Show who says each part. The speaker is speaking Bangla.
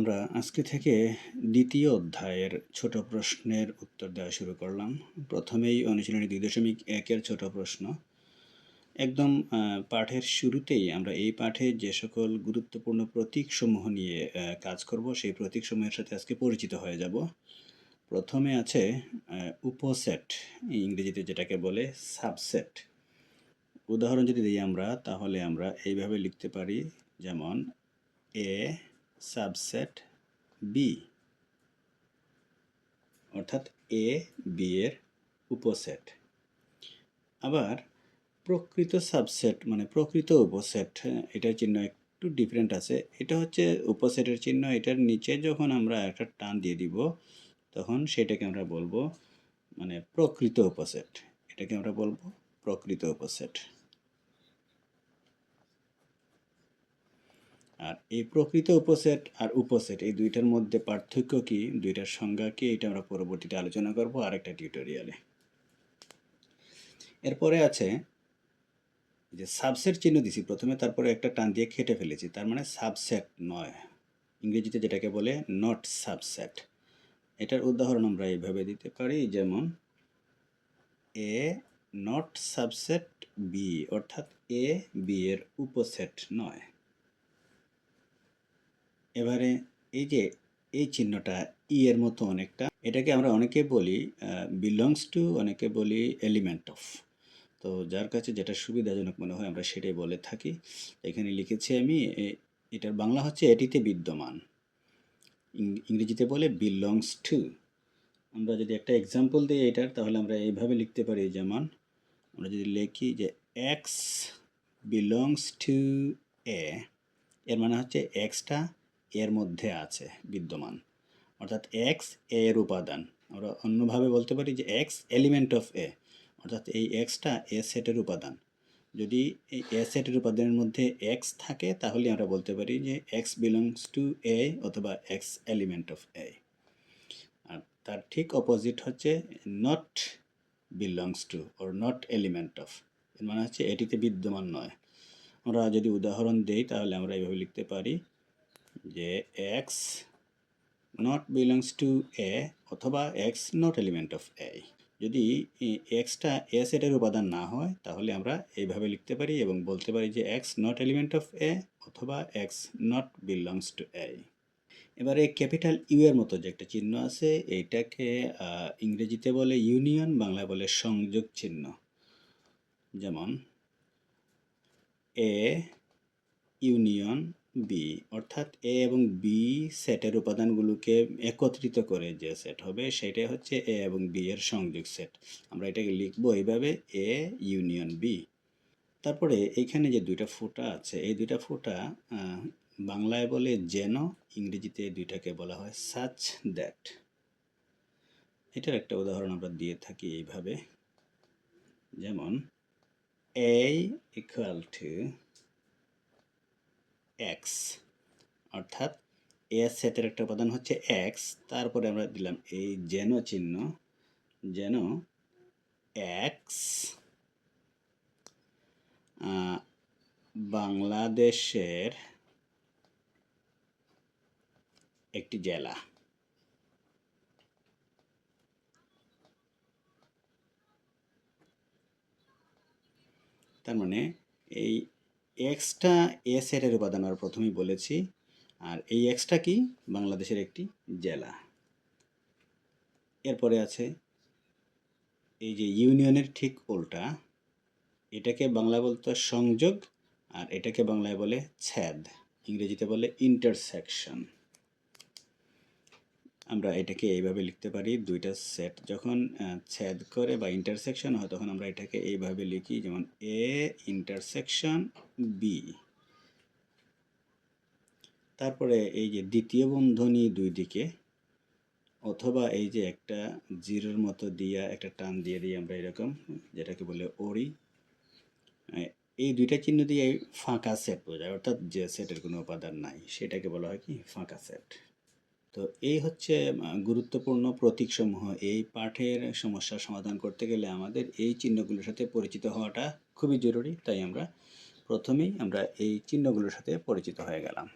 Speaker 1: আমরা আজকে থেকে দ্বিতীয় অধ্যায়ের ছোট প্রশ্নের উত্তর দেওয়া শুরু করলাম। প্রথমেই অনুশীলনী দুই দশমিক একের ছোট প্রশ্ন। একদম পাঠের শুরুতেই আমরা এই পাঠে যে সকল গুরুত্বপূর্ণ প্রতীকসমূহ নিয়ে কাজ করব, সেই প্রতীকসমূহের সাথে আজকে পরিচিত হয়ে যাব। প্রথমে আছে উপসেট, ইংরেজিতে যেটাকে বলে সাবসেট। উদাহরণ যদি দিই আমরা, তাহলে আমরা এইভাবে লিখতে পারি, যেমন, এ সাবসেট বি অর্থাৎ এ বি এর উপসেট। আবার প্রকৃত সাবসেট মানে প্রকৃত উপসেট, এটার চিহ্ন একটু ডিফারেন্ট আছে। এটা হচ্ছে উপসেটের চিহ্ন, এটার নিচে যখন আমরা একটা টান দিয়ে দিব, তখন সেটাকে আমরা বলব মানে প্রকৃত উপসেট। এটাকে আমরা বলব প্রকৃত উপসেট। আর এই প্রকৃত উপসেট আর উপসেট, এই দুইটার মধ্যে পার্থক্য কি? দুইটার সংজ্ঞা কি? এটা আমরা পরবর্তীতে আলোচনা করব আরেকটা টিউটোরিয়ালে এরপরে আছে যে সাবসেট চিহ্ন দিছি। প্রথমে তারপরে একটা টান দিয়ে খেটে ফেলেছি। তার মানে সাবসেট নয়। ইংরেজিতে যেটাকে বলে নট সাবসেট এটার উদাহরণ আমরা এইভাবে দিতে পারি, যেমন এ নট সাবসেট বি অর্থাৎ এ বি এর উপসেট নয়। এবারে এই যে, এই চিহ্নটা ই এর মতো অনেকটা, এটাকে আমরা অনেকে বলি বিলংস টু অনেকে বলি এলিমেন্ট অফ তো যার কাছে যেটা সুবিধাজনক মনে হয় আমরা সেটাই বলে থাকি। এখানে লিখেছি আমি এটার বাংলা হচ্ছে এটিতে বিদ্যমান। ইংরেজিতে বলে বিলংস টু আমরা যদি একটা এক্সাম্পল দিই এটার, তাহলে আমরা এইভাবে লিখতে পারি যেমন, আমরা যদি লিখি যে এক্স বিলংস টু এ এর মানে হচ্ছে এক্সটা এর মধ্যে আছে, বিদ্যমান। অর্থাৎ এক্স এ এর উপাদান। আমরা অন্যভাবে বলতে পারি যে এক্স এলিমেন্ট অফ এ অর্থাৎ এই এক্সটা এ সেটের উপাদান। যদি এই এ সেটের উপাদানের মধ্যে এক্স থাকে, তাহলে আমরা বলতে পারি যে এক্স বিলংস টু এ অথবা এক্স এলিমেন্ট অফ এ আর তার ঠিক অপোজিট হচ্ছে not belongs to or not element of এর মানে হচ্ছে এটিতে বিদ্যমান নয়। আমরা যদি উদাহরণ দেই, তাহলে আমরা এইভাবে লিখতে পারি যে X not belongs to A অথবা X not element of A যদি এক্সটা এ সেটের উপাদান না হয়, তাহলে আমরা এইভাবে লিখতে পারি এবং বলতে পারি যে X not element of A অথবা X not belongs to A এবারে ক্যাপিটাল ইউ এর মতো যে একটা চিহ্ন আছে, এইটাকে ইংরেজিতে বলে ইউনিয়ন, বাংলায় বলে সংযোগ চিহ্ন। যেমন এ ইউনিয়ন বি অর্থাৎ এ এবং বি সেটের উপাদানগুলোকে একত্রিত করে যে সেট হবে, সেটাই হচ্ছে এ এবং বি এর সংযোগ সেট আমরা এটাকে লিখব এইভাবে এ ইউনিয়ন বি তারপরে এখানে যে দুইটা ফোঁটা আছে, এই দুইটা ফোঁটা বাংলায় বলে যেন, ইংরেজিতে দুইটাকে বলা হয় সাচ দ্যাট এটার একটা উদাহরণ আমরা দিয়ে থাকি এইভাবে। যেমন এ ইকুয়াল টু এক্স অর্থাৎ এ সেটের একটা উপাদান হচ্ছে এক্স তারপরে আমরা দিলাম এই যেন চিহ্ন, যেন এক্স বাংলাদেশের একটি জেলা। তার মানে এই এক্সটা এ সেটের উপাদান আমরা প্রথমেই বলেছি, আর এই এক্সটা কি? বাংলাদেশের একটি জেলা। এরপরে আছে এই যে ইউনিয়নের ঠিক উল্টা। এটাকে বাংলা বলতে সংযোগ, আর এটাকে বাংলায় বলে ছেদ। ইংরেজিতে বলে ইন্টারসেকশন আমরা এটাকে এইভাবে লিখতে পারি, দুইটা সেট যখন ছেদ করে বা ইন্টারসেকশন হয়, তখন আমরা এটাকে এইভাবে লিখি, যেমন এ ইন্টারসেকশন বি তারপরে এই যে দ্বিতীয় বন্ধনী দুই দিকে, অথবা এই যে একটা জিরোর মতো দিয়া, একটা টান দিয়ে দিই আমরা এরকম, যেটাকে বলে ওরি এই দুইটা চিহ্ন দিয়ে ফাঁকা সেট বোঝায়, অর্থাৎ যে সেটের কোনো উপাদান নাই, সেটাকে বলা হয় কি? ফাঁকা সেট তো এই হচ্ছে গুরুত্বপূর্ণ প্রতীকসমূহ। এই পাঠের সমস্যা সমাধান করতে গেলে আমাদের এই চিহ্নগুলোর সাথে পরিচিত হওয়াটা খুবই জরুরি। তাই আমরা প্রথমেই আমরা এই চিহ্নগুলোর সাথে পরিচিত হয়ে গেলাম।